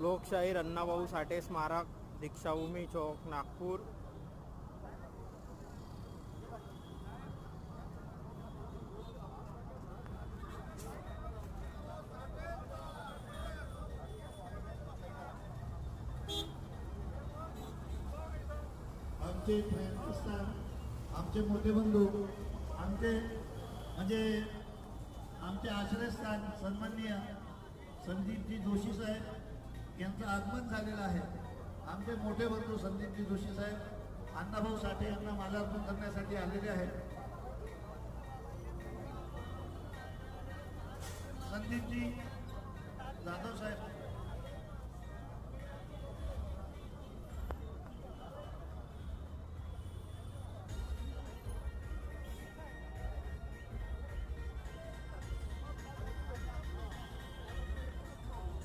लोकशाहीर अण्णाभाऊ साठे स्मारक दीक्षाभूमी चौक नागपूर. आमचे आमचे मोठे बंधू आमचे म्हणजे आमचे आश्रयस्थान सन्माननीय संदीपजी जोशी साहेब यांचं आगमन झालेलं आहे. आमचे मोठे बंधू संदीपजी जोशी साहेब अण्णाभाऊ साठे यांना मालार्पण करण्यासाठी आलेले आहेत. संदीपजी जाधव साहेब